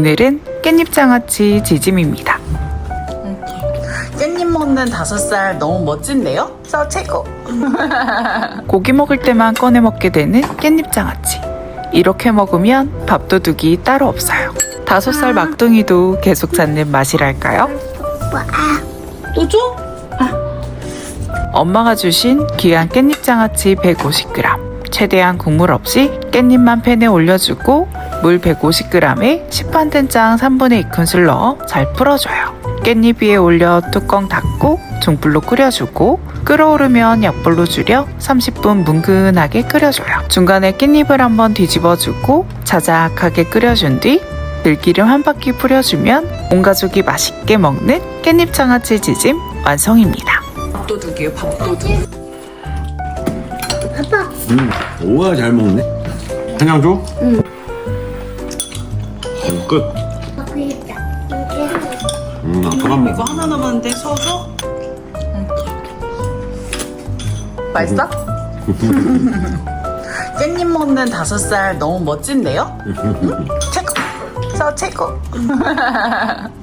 오늘은 깻잎장아찌 지짐입니다. 깻잎 먹는 다섯 살 너무 멋진데요? 저 최고. 고기 먹을 때만 꺼내 먹게 되는 깻잎장아찌. 이렇게 먹으면 밥도둑이 따로 없어요. 다섯 살 막둥이도 계속 찾는 맛이랄까요? 또 줘? 엄마가 주신 귀한 깻잎장아찌 150g. 최대한 국물 없이 깻잎만 팬에 올려주고 물 150g에 시판된장 3분의 2큰술 넣어 잘 풀어줘요. 깻잎 위에 올려 뚜껑 닫고 중불로 끓여주고 끓어오르면 약불로 줄여 30분 뭉근하게 끓여줘요. 중간에 깻잎을 한번 뒤집어주고 자작하게 끓여준 뒤 들기름 한 바퀴 뿌려주면 온 가족이 맛있게 먹는 깻잎 장아찌 지짐 완성입니다. 밥도둑이에요, 밥도둑. 음, 오가 잘 먹네. 한장 줘? 응. 끝. 음, 아빠만 이거 먹어. 하나 남았는데 서줘? 맛있어? 깻잎 먹는 다섯 살 너무 멋진데요? 응? 최고. 저 최고.